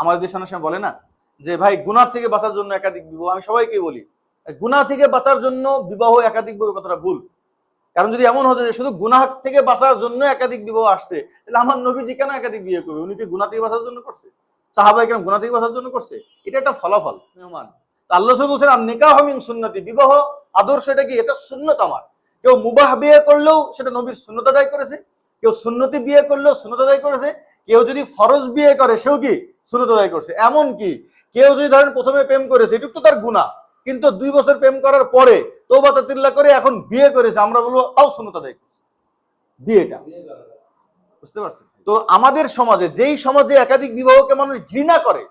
আমাদের দেশ অনেক বলে না যে, ভাই গুনার থেকে বাঁচার জন্য একাধিক বিবাহ। আমি সবাইকে বলি, গুনাহ থেকে বাঁচার জন্য বিবাহ একাধিক বিবাহ কথাটা ভুল। কারণ যদি এমন হতো যে, শুধু গুনাহ থেকে বাঁচার জন্য একাধিক বিবাহ আসছে, তাহলে আমার নবীজি কেন একাধিক বিয়ে করবে? উনি কি গুনাহ থেকে বাঁচার জন্য করছে? সাহাবাই কেন গুনাহ থেকে বাঁচার জন্য করছে? এটা একটা ফলাফল, মেহমান। আল্লাহ বলছেন, আর নিকাহ সুন্নতি। বিবাহ আদর্শ এটা কি? এটা সুন্নত আমার। কেউ মুবাহ বিয়ে করলেও সেটা নবীর সুন্নত আদায় করেছে, কেউ সুন্নতি বিয়ে করলেও সুন্নত আদায় করেছে, কেউ যদি ফরজ বিয়ে করে সেও কি? সুন্নত আদায় করছে। এমন কি? কেউ যদি ধরেন প্রথমে প্রেম করেছে, এটুকু তো তার গুণা কিন্তু দুই বছর প্রেম করার পরে তৌবা তাতিল্লা করে এখন বিয়ে করেছে, আমরা বলব তাও সুন্নত আদায় করছে। বিয়েটা। বুঝতে পারছেন? তো আমাদের সমাজে, যেই সমাজে একাধিক বিবাহকে মানুষ ঘৃণা করে,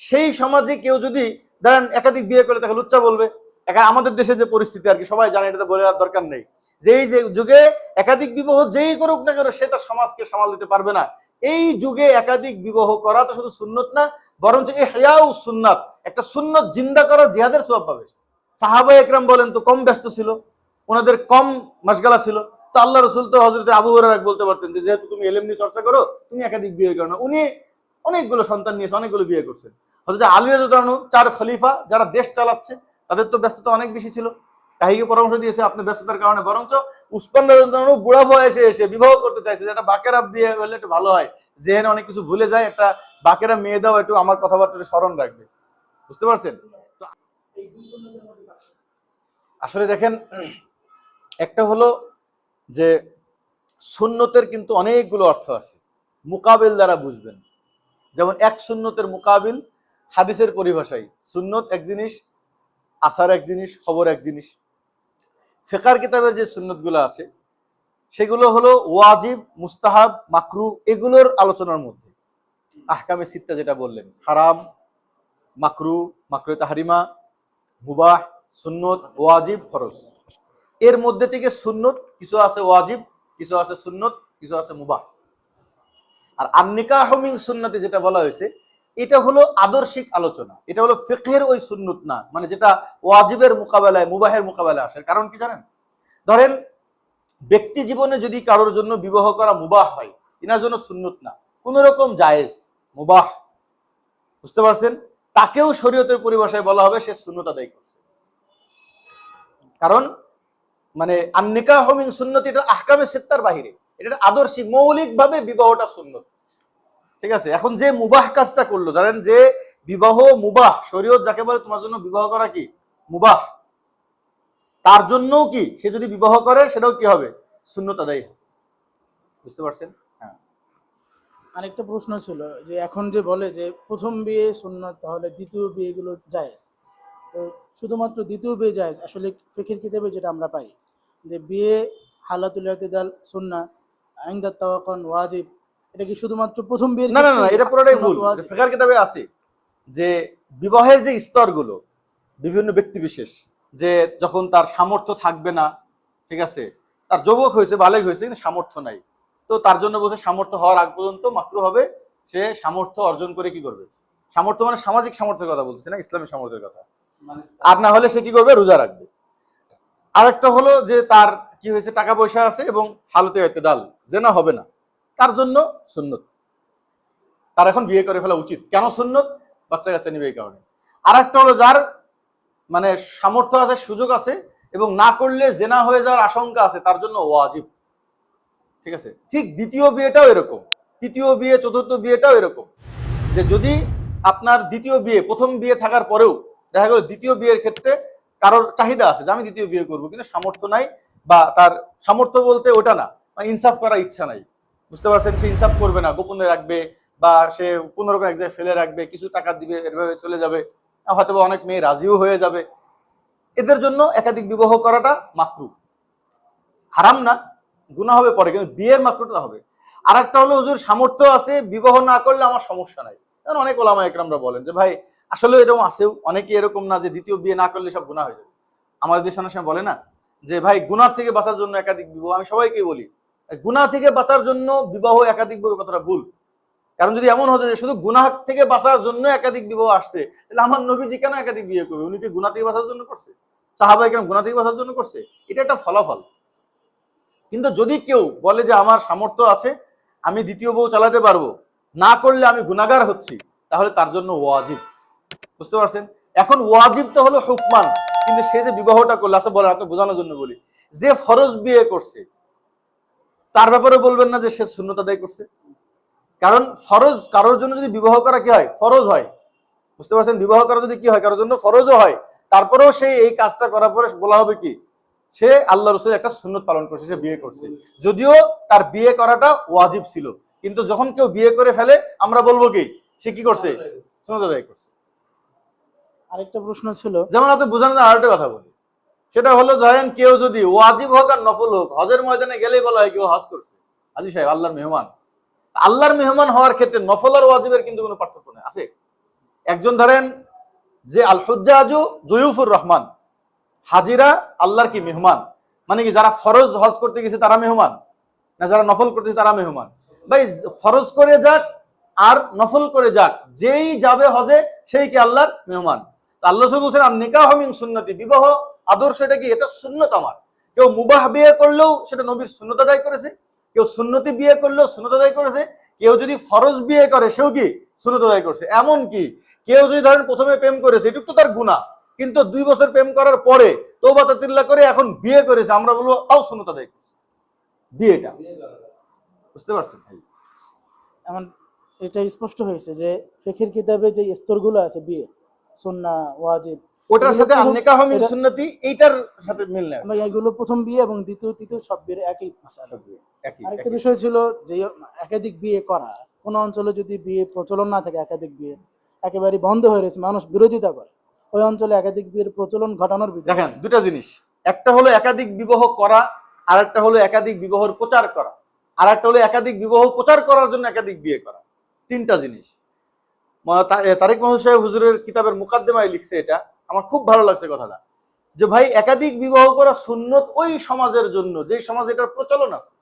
সেই সমাজে কেউ যদি ধরেন একাধিক বিয়ে করে তাকে লুচ্চা বলবে, একা আমাদের দেশে যে পরিস্থিতি আর কি, সবাই জানে, এটা বলে আর দরকার নেই। যেই যে যুগে একাধিক বিবাহ যেই করুক না কেন, সে তার সমাজকে সামাল দিতে পারবে না। এই যুগে একাধিক বিবাহ করা তো শুধু সুন্নত না, বরঞ্চ এই হেয়াও সুন্নাত, একটা সুন্নত জিন্দা করা জিহাদের সব পাবে। সাহাবা একরাম বলেন, তো কম ব্যস্ত ছিল, ওনাদের কম মাসগালা ছিল। তো আল্লাহ রসুল তো হজরত আবু হরাক বলতে পারতেন যেহেতু তুমি এলেম নিয়ে চর্চা করো, তুমি একাধিক বিয়ে করো না। উনি অনেকগুলো সন্তান নিয়েছে অনেকগুলো বিয়ে করছেন। হজরত আলী রাজু চার খলিফা, যারা দেশ চালাচ্ছে, তাদের তো ব্যস্ততা অনেক বেশি ছিল। কাহিকে পরামর্শ দিয়েছে, আপনি ব্যস্ততার কারণে। বরঞ্চ উসমান বুড়া বয়সে এসে বিবাহ করতে চাইছে যে একটা বাকেরা বিয়ে হলে একটু ভালো হয়। জেহেনে অনেক কিছু ভুলে যায়, একটা বাকেরা মেয়ে দাও একটু আমার কথাবার্তা স্মরণ রাখবে। বুঝতে পারছেন? আসলে দেখেন, একটা হলো যে সুন্নতের কিন্তু অনেকগুলো অর্থ আছে, মুকাবিল দ্বারা বুঝবেন। যেমন এক সুন্নতের মোকাবিল হাদিসের পরিভাষায়, সুন্নত এক জিনিস আথার এক জিনিস, খবর এক জিনিস। ফেকার কিতাবের যে সুন্নতগুলো আছে, সেগুলো হলো ওয়াজিব, মুস্তাহাব, মাকরু, এগুলোর আলোচনার মধ্যে। আহকামে সিত্তা যেটা বললেন, হারাম, মাকরু মাকরু তাহারিমা, মুবাহ, সুন্নত, ওয়াজিব, ফরজ। এর মধ্যে থেকে সুন্নত, কিছু আছে ওয়াজিব, কিছু আছে সুন্নত, কিছু আছে মুবাহ। আর আন্নিকাহমিং সুন্নতে যেটা বলা হয়েছে এটা হলো আদর্শিক আলোচনা। এটা হলো ফিকহের ওই সুন্নত না মানে যেটা ওয়াজিবের মোকাবেলায়, মুবাহের মোকাবেলায় আসে। কারণ কি জানেন? ধরেন, ব্যক্তি জীবনে যদি কারোর জন্য বিবাহ করা মুবাহ হয় এনার জন্য সুন্নত না। কোন রকম জায়েজ, মুবাহ। বুঝতে পারছেন? তাকেও শরীয়তের পরিভাষায় বলা হবে, সে শূন্যতা আদায় করছে। কারণ মানে আন্নিকা হোমিং সুন্নত, এটা আহকামে সেত্তার বাহিরে। এটা আদর্শিক, মৌলিকভাবে বিবাহটা সুন্নত। ঠিক আছে? এখন যে মুবাহ কাজটা করল, ধরেন যে বিবাহ মুবাহ, শরীয়ত যাকে বলে, তোমার জন্য বিবাহ করা কি? মুবাহ। তার জন্যও কি? সে যদি বিবাহ করে, সেটাও কি হবে? শূন্যত আদায় বুঝতে পারছেন? আরেকটা প্রশ্ন ছিল, যে এখন যে বলে যে প্রথম বিয়ে সুন্নত, তাহলে দ্বিতীয় বিয়েগুলো জায়েজ। তো শুধুমাত্র দ্বিতীয় বিয়ে জায়েজ, আসলে ফিকির কিতাবে যেটা আমরা পাই, যে বিয়ে হালাতুল ইতিদাল সুন্না আইনদাত তাওয়াক্কান ওয়াজিব এটা কি শুধুমাত্র প্রথম বিয়ের না না না এটা পুরোটাই সুন্নত ভুল? ফেকার কিতাবে আছে যে বিবাহের যে স্তরগুলো বিভিন্ন ব্যক্তি বিশেষ যে যখন তার সামর্থ্য থাকবে না ঠিক আছে তার যুবক হয়েছে বালেক হয়েছে কিন্তু সামর্থ্য নাই। তো তার জন্য বলছে সামর্থ্য হওয়ার আগ পর্যন্ত মাত্র হবে সে সামর্থ্য অর্জন করে কি করবে? সামর্থ্য মানে সামাজিক সামর্থ্যের কথা বলতেছে না ইসলামিক সামর্থ্যের কথা। আর না হলে সে কি করবে? রোজা রাখবে। আরেকটা হলো যে তার কি হয়েছে টাকা পয়সা আছে এবং হালতে হয়তো ডাল যে না হবে না। তার জন্য সুন্নত। তার এখন বিয়ে করে ফেলা উচিত। কেন সুন্নত? বাচ্চা কাচ্চা নিবে এই কারণে। আর একটা হলো যার মানে সামর্থ্য আছে, সুযোগ আছে, এবং না করলে জেনা হয়ে যাওয়ার আশঙ্কা আছে, তার জন্য ওয়াজিব। ঠিক আছে? ঠিক দ্বিতীয় বিয়েটাও এরকম। তৃতীয় বিয়ে, চতুর্থ বিয়েটাও এরকম। যে যদি আপনার দ্বিতীয় বিয়ে, প্রথম বিয়ে থাকার পরেও দেখা গেল দ্বিতীয় বিয়ের ক্ষেত্রে কারোর চাহিদা আছে যে আমি দ্বিতীয় বিয়ে করব, কিন্তু সামর্থ্য নাই বা তার সামর্থ্য বলতে ওটা না ইনসাফ করার ইচ্ছা নাই। বুঝতে পারছেন? সে ইনসাফ করবে না, গোপনে রাখবে বা সে কোনো রকম এক জায়গায় ফেলে রাখবে, কিছু টাকা দিবে, এভাবে চলে যাবে। হয়তো অনেক মেয়ে রাজিও হয়ে যাবে। এদের জন্য একাধিক বিবাহ করাটা মাকরু হারাম না গুণা হবে পরে, কিন্তু বিয়ের মাকরুটা হবে। আর একটা হলো, হুজুর, সামর্থ্য আছে, বিবাহ না করলে আমার সমস্যা নাই। কারণ অনেক ওলামা একরামরা বলেন যে, ভাই, আসলে এরকম আছেও অনেকে এরকম না যে, দ্বিতীয় বিয়ে না করলে সব গুণা হয়ে যাবে। আমাদের দেশ অনেক সময় বলে না যে, ভাই, গুনার থেকে বাঁচার জন্য একাধিক বিবাহ, আমি সবাইকে বলি। গুনাহ থেকে বাঁচার জন্য বিবাহ একাধিক বিবাহ কথাটা ভুল? কারণ যদি এমন হতো যে শুধু গুনাহ থেকে বাঁচার জন্য একাধিক বিবাহ আসছে, তাহলে আমার নবীজি কেন একাধিক বিয়ে করবে? উনি কি গুনাহ থেকে বাঁচার জন্য করছে? সাহাবাই কেন গুনাহ থেকে বাঁচার জন্য করছে? এটা একটা ফলাফল। কিন্তু যদি কেউ বলে যে আমার সামর্থ্য আছে, আমি দ্বিতীয় বউ চালাতে পারব, না করলে আমি গুণাগার হচ্ছি, তাহলে তার জন্য ওয়াজিব। বুঝতে পারছেন? এখন ওয়াজিব তো হলো হুকমান, কিন্তু সে যে বিবাহটা করল আচ্ছা বলেন আপনি বোঝানোর জন্য বলি। যে ফরজ বিয়ে করছে তার ব্যাপারে বলবেন না যে সে শূন্যতা আদায় করছে। কারণ ফরজ কারোর জন্য যদি বিবাহ করা কি হয়? ফরজ হয়। বুঝতে পারছেন? বিবাহ করা যদি কি হয়? কারোর জন্য ফরজও হয়। তারপরেও সে এই কাজটা করার পরে বলা হবে কি? সে আল্লাহ রসুল একটা সুন্নত পালন করছে সে বিয়ে করছে। যদিও তার বিয়ে করাটা ওয়াজিব ছিল। কিন্তু যখন কেউ বিয়ে করে ফেলে আমরা বলব কি? সে কি করছে? সুন্নত আদায় করছে। আরেকটা প্রশ্ন ছিল। যেমন আপনি বোঝানোর জন্য আরেকটা কথা বলি। সেটা হলো, ধরেন কেউ যদি ওয়াজিব হোক আর নফল হোক, হজের ময়দানে গেলেই বলা হয় কেউ হজ করছে। আজি সাহেব, আল্লাহর মেহমান। আল্লাহর মেহমান হওয়ার ক্ষেত্রে নফল আর ওয়াজিবের কিন্তু কোনো পার্থক্য নেই। আছে? একজন ধরেন যে আল হুজ্জাজু জয়ুফুর রহমান। হাজিরা আল্লাহর কি মেহমান? মানে কি যারা ফরজ হজ করতে গেছে তারা মেহমান? না, যারা নফল করতেছে তারা মেহমান? ভাই, ফরজ করে যাক আর নফল করে যাক, যেই যাবে হজে, সেই কি আল্লাহর মেহমান? তো আল্লাহ রসুল বলছেন আর নিকাহ মিন সুন্নতি, বিবাহ, আদর্শ এটা কি? এটা সুন্নত আমার। কেউ মুবাহ বিয়ে করলেও সেটা নবীর সুন্নত আদায় করেছে, কেউ সুন্নতি বিয়ে করলেও সুন্নত আদায় করেছে, কেউ যদি ফরজ বিয়ে করে সেও কি সুন্নত আদায় করছে? এমন কি? কেউ যদি ধরেন প্রথমে প্রেম করেছে, এটুকু তো তার গুণা কিন্তু দুই বছর প্রেম করার পরে তৌবা তাতিল্লা করে এখন বিয়ে করেছে, আমরা বলব তাও সুন্নত আদায় করছে। বিয়েটা। বুঝতে পারছেন? ভাই, এমন এটা স্পষ্ট হয়েছে যে ফেকের কিতাবে যে স্তরগুলো আছে বিয়ে সুন্না ওয়াজিব। ওটার সাথে মিন সুন্নতি এইটার সাথে মিল নেই। এগুলো প্রথম বিয়ে এবং দ্বিতীয় তৃতীয় সব বিয়ের একই মাসালা একই আরেকটা বিষয় ছিল যে একাধিক বিয়ে করা। কোন অঞ্চলে যদি বিয়ে প্রচলন না থাকে একাধিক বিয়ে একেবারে বন্ধ হয়ে রয়েছে মানুষ বিরোধিতা করে। ওই অঞ্চলে একাধিক বিয়ের প্রচলন ঘটানোর বিধান। দেখেন দুটা জিনিস। একটা হলো একাধিক বিবাহ করা আর একটা হলো একাধিক বিবাহর প্রচার করা। আর একটা হলো একাধিক বিবাহ প্রচার করার জন্য একাধিক বিয়ে করা। তিনটা জিনিস। তারেক মোহাম্মদ সাহেব হুজুরের কিতাবের মুকাদ্দমায় লিখছে এটা। আমার খুব ভালো লাগছে কথাটা। যে ভাই, একাধিক বিবাহ করা সুন্নত ওই সমাজের জন্য, যে সমাজে এটার প্রচলন আছে।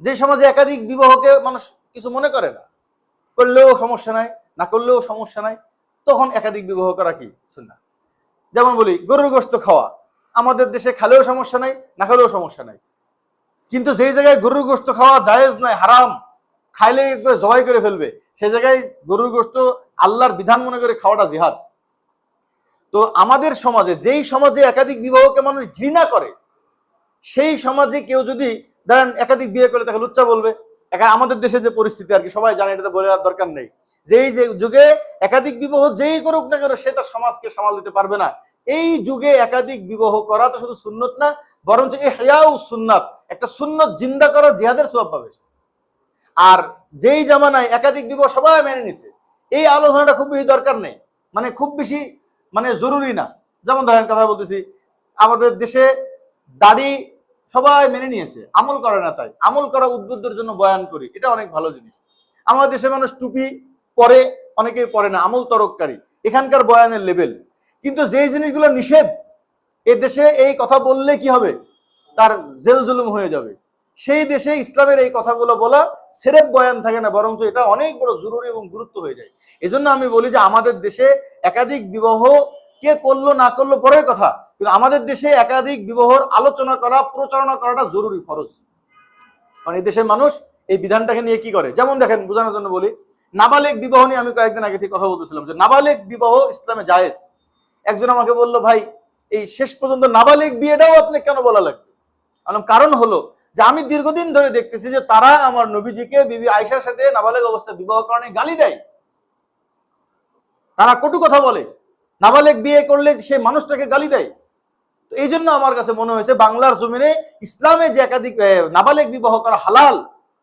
যে সমাজে একাধিক বিবাহকে মানুষ কিছু মনে করে না। করলেও সমস্যা নাই, না করলেও সমস্যা নাই। তখন একাধিক বিবাহ করা কি সুন্নাত? যেমন বলি, গরুর গোস্ত খাওয়া। আমাদের দেশে খেলেও সমস্যা নাই, না খেলেও সমস্যা নাই। কিন্তু যেই জায়গায় গরুর গোস্ত খাওয়া জায়েজ নাই হারাম। খাইলে জবাই করে ফেলবে। সে জায়গায় গরুর গোস্ত আল্লাহর বিধান মনে করে খাওয়াটা জিহাদ। তো আমাদের সমাজে, যেই সমাজে একাধিক বিবাহকে মানুষ ঘৃণা করে, সেই সমাজে কেউ যদি ধরেন একাধিক বিয়ে করে তাকে লুচ্চা বলবে, একা আমাদের দেশে যে পরিস্থিতি আর কি, সবাই জানে, এটা বলে আর দরকার নেই। যেই যে যুগে একাধিক বিবাহ যেই করুক না কেন, সে তার সমাজকে সামাল দিতে পারবে না। এই যুগে একাধিক বিবাহ করা তো শুধু সুন্নত না, বরঞ্চ এই হেয়াও সুন্নাত, একটা সুন্নত জিন্দা করা জিহাদের সব পাবে। আর যেই জামানায় একাধিক বিবাহ সবাই মেনে নিছে, এই আলোচনাটা খুব বেশি দরকার নেই। মানে খুব বেশি মানে জরুরি না। যেমন ধরেন কথা বলতেছি, আমাদের দেশে দাড়ি সবাই মেনে নিয়েছে, আমল করে না তাই। আমল করা উদ্বুদ্ধের জন্য বয়ান করি, এটা অনেক ভালো জিনিস। আমাদের দেশে মানুষ টুপি পরে, অনেকেই পরে না, আমল তরককারী। এখানকার বয়ানের লেভেল। কিন্তু যেই জিনিসগুলো নিষেধ, এ দেশে এই কথা বললে কি হবে? তার জেল জুলুম হয়ে যাবে। সেই দেশে ইসলামের এই কথাগুলো বলা সেরেফ বয়ান থাকে না, বরঞ্চ এটা অনেক বড় জরুরি এবং গুরুত্ব হয়ে যায়। এজন্য আমি বলি যে আমাদের দেশে একাধিক বিবাহ কে করল, না করল, পরের কথা। কিন্তু আমাদের দেশে একাধিক বিবাহর আলোচনা করা, প্রচারণা করাটা জরুরি, ফরজ। কারণ এই দেশের মানুষ এই বিধানটাকে নিয়ে কি করে? যেমন দেখেন, বোঝানোর জন্য বলি, নাবালেক বিবাহ নিয়ে আমি কয়েকদিন আগে থেকে কথা বলতেছিলাম যে নাবালেক বিবাহ ইসলামে জায়েজ। একজন আমাকে বলল, ভাই, এই শেষ পর্যন্ত নাবালিক বিয়েটাও আপনি কেন বলা লাগবে? কারণ হলো যে আমি দীর্ঘদিন ধরে দেখতেছি যে তারা আমার নবীজিকে বিবি আয়সার সাথে নাবালেক অবস্থায় বিবাহ কারণে গালি দেয়। তারা কটু কথা বলে। নাবালেক বিয়ে করলে সে মানুষটাকে গালি দেয়। তো এই জন্য আমার কাছে মনে হয়েছে বাংলার জমিনে ইসলামে যে একাধিক নাবালেক বিবাহ করা হালাল,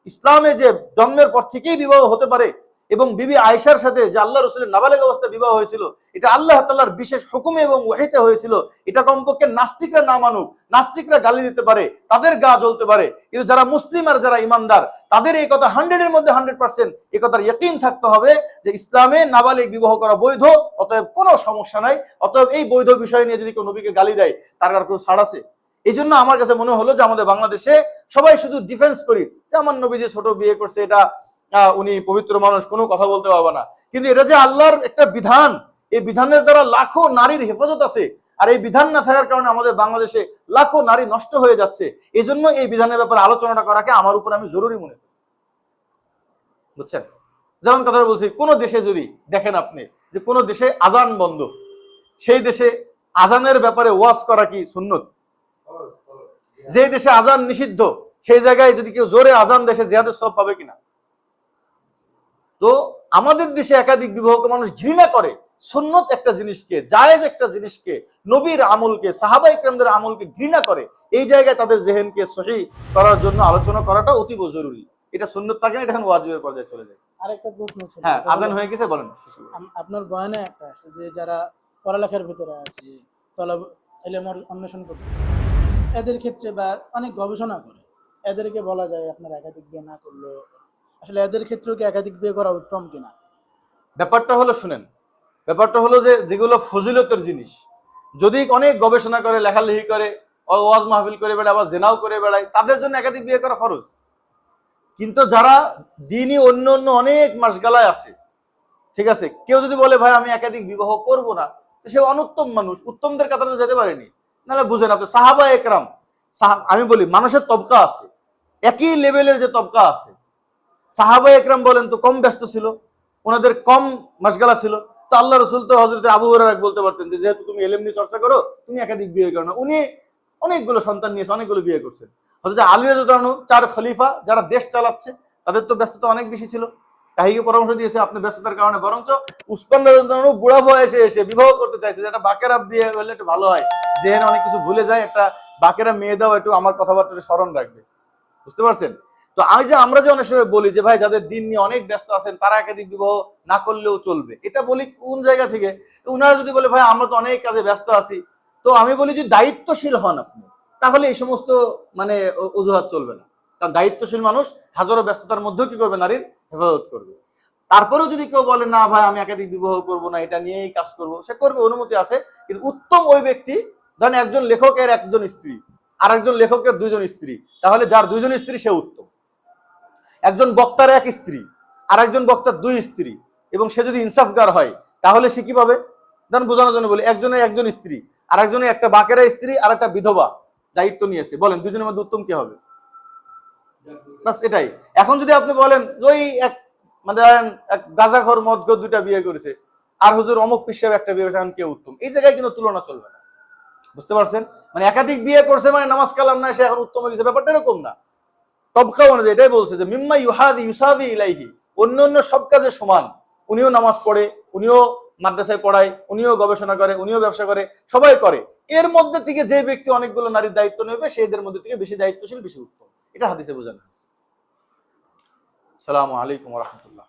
ইসলামে যে জন্মের পর থেকেই বিবাহ হতে পারে এবং বিবি আয়েশার সাথে যে আল্লাহ রসুলের নাবালেক অবস্থায় বিবাহ হয়েছিল, এটা আল্লাহ তাল্লাহর বিশেষ হুকুমে এবং ওয়াহিতে হয়েছিল। এটা কমপক্ষে নাস্তিকরা না মানুক, নাস্তিকরা গালি দিতে পারে, তাদের গা জ্বলতে পারে। কিন্তু যারা মুসলিম আর যারা ইমানদার, তাদের এই কথা হান্ড্রেডের মধ্যে হান্ড্রেড পার্সেন্ট এই কথার ইয়কিন থাকতে হবে যে ইসলামে নাবালিক বিবাহ করা বৈধ, অতএব কোনো সমস্যা নাই। অতএব এই বৈধ বিষয় নিয়ে যদি কেউ নবীকে গালি দেয়, তার আর কোনো ছাড় আছে? এই জন্য আমার কাছে মনে হলো যে আমাদের বাংলাদেশে সবাই শুধু ডিফেন্স করি। যে আমার নবী যে ছোট বিয়ে করছে, এটা উনি পবিত্র মানুষ, কোনো কথা বলতে পারবে না। কিন্তু এটা যে আল্লাহর একটা বিধান, এই বিধানের দ্বারা লাখো নারীর হেফাজত আছে। আর এই বিধান না থাকার কারণে আমাদের বাংলাদেশে লাখো নারী নষ্ট হয়ে যাচ্ছে। এই জন্য এই বিধানের ব্যাপারে আলোচনাটা করাকে আমার উপর আমি জরুরি মনে করি। বুঝছেন? যেমন কথা বলছি, কোন দেশে যদি দেখেন আপনি যে কোন দেশে আজান বন্ধ, সেই দেশে আজানের ব্যাপারে ওয়াজ করা কি সুন্নত? যে দেশে আজান নিষিদ্ধ, সেই জায়গায় যদি কেউ জোরে আজান দেশে জিহাদের সব পাবে কিনা? তো আমাদের দেশে একাধিক বিবাহকে মানুষ ঘৃণা করে। সুন্নত একটা জিনিসকে জায়েজ একটা জিনিসকে নবীর আমলকে সাহাবা ইকরামদের আমলকে ঘৃণা করে। এই জায়গায় তাদের জেহেনকে সহি করার জন্য আলোচনা করাটা অতীব জরুরি। এটা সুন্নত থাকে না এটা এখন ওয়াজিবের পর্যায়ে চলে যায়। আরেকটা প্রশ্ন ছিল। হ্যাঁ আজান হয়ে গেছে বলেন। আপনার বয়ানে একটা আসছে যে যারা পড়ালেখার ভিতরে আছে তলব এলেম অন্বেষণ করতেছে। এদের ক্ষেত্রে বা অনেক গবেষণা করে। এদেরকে বলা যায় আপনার একাধিক বিয়ে না করলেও আসলে এদের ক্ষেত্রেও কি একাধিক বিয়ে করা উত্তম কিনা? ব্যাপারটা হলো, শুনেন, ব্যাপারটা হলো যে যেগুলো ফজিলতের জিনিস, যদি অনেক গবেষণা করে, লেখালেখি করে ওয়াজ মাহফিল করে বেড়ায়, আবার জেনাও করে বেড়ায়, তাদের জন্য একাধিক বিয়ে করা ফরজ। কিন্তু যারা দিনই অন্য অন্য অনেক মাসগালায় আছে, ঠিক আছে, কেউ যদি বলে, ভাই, আমি একাধিক বিবাহ করব না সে অনুত্তম মানুষ, উত্তমদের কাতারে যেতে পারেনি। নাহলে বুঝেন আপনি সাহাবা একরাম আমি বলি, মানুষের তবকা আছে, একই লেভেলের যে তবকা আছে সাহাবা একরাম বলেন তো, কম ব্যস্ত ছিল, ওনাদের কম মাসগালা ছিল। তো আল্লাহ রসুল তো হজরত আবু হরাক বলতে পারতেন যেহেতু তুমি এলেম নিয়ে চর্চা করো, তুমি একাধিক বিয়ে করো না। উনি অনেকগুলো সন্তান নিয়েছে অনেকগুলো বিয়ে করছেন। হজরত আলী রাজু চার খলিফা, যারা দেশ চালাচ্ছে, তাদের তো ব্যস্ততা অনেক বেশি ছিল। কাহিকে পরামর্শ দিয়েছে আপনি ব্যস্ততার কারণে, বরঞ্চ উসমান রাজু বুড়া বয়সে এসে বিবাহ করতে চাইছে যে যেটা বাকেরা বিয়ে হলে একটু ভালো হয় যেহেন অনেক কিছু ভুলে যায়, একটা বাকেরা মেয়ে দাও, একটু আমার কথাবার্তা স্মরণ রাখবে। বুঝতে পারছেন? তো আমি যে আমরা যে অনেক সময় বলি যে, ভাই, যাদের দিন নিয়ে অনেক ব্যস্ত আছেন, তারা একাধিক বিবাহ না করলেও চলবে। এটা বলি কোন জায়গা থেকে? উনারা যদি বলে, ভাই, আমরা তো অনেক কাজে ব্যস্ত আছি। তো আমি বলি যে, দায়িত্বশীল হন আপনি। তাহলে এই সমস্ত মানে অজুহাত চলবে না। কারণ দায়িত্বশীল মানুষ হাজারো ব্যস্ততার মধ্যেও কি করবে? নারীর হেফাজত করবে। তারপরেও যদি কেউ বলে, না, ভাই, আমি একাধিক বিবাহ করব না, এটা নিয়েই কাজ করব, সে করবে, অনুমতি আছে। কিন্তু উত্তম ওই ব্যক্তি, ধরেন একজন লেখকের একজন স্ত্রী আর একজন লেখকের দুইজন স্ত্রী, তাহলে যার দুজন স্ত্রী সে উত্তম। একজন বক্তার এক স্ত্রী আর একজন বক্তার দুই স্ত্রী, এবং সে যদি ইনসাফগার হয়, তাহলে সে কি পাবে? ধরেন বোঝানোর জন্য বলি, একজনের একজন স্ত্রী আর একজনের একটা বাকেরা স্ত্রী আর একটা বিধবা দায়িত্ব নিয়েছে। বলেন, দুজনের মধ্যে উত্তম কি হবে? এটাই। এখন যদি আপনি বলেন, ওই এক মানে এক গাজাখর মদঘর দুইটা বিয়ে করেছে, আর হুজুর অমুক পিসাব একটা বিয়ে করেছে, এখন কে উত্তম? এই জায়গায় কিন্তু তুলনা চলবে না। বুঝতে পারছেন? মানে একাধিক বিয়ে করছে মানে নামাজ কালাম না, সে এখন উত্তম হয়ে গেছে। ব্যাপারটা এরকম না। তবকা অনুযায়ী এটাই বলছে যে, মিম্মা ইউহাদি ইউসাভি ইলাইহি। অন্য অন্য সব কাজে সমান। উনিও নামাজ পড়ে, উনিও মাদ্রাসায় পড়ায়, উনিও গবেষণা করে, উনিও ব্যবসা করে, সবাই করে। এর মধ্যে থেকে যে ব্যক্তি অনেকগুলো নারীর দায়িত্ব নেবে সেদের মধ্যে থেকে বেশি দায়িত্বশীল, বেশি উত্তম। এটা হাদিসে বোঝানো হয়েছে। সালামু আলাইকুম রহমতুল্লাহ।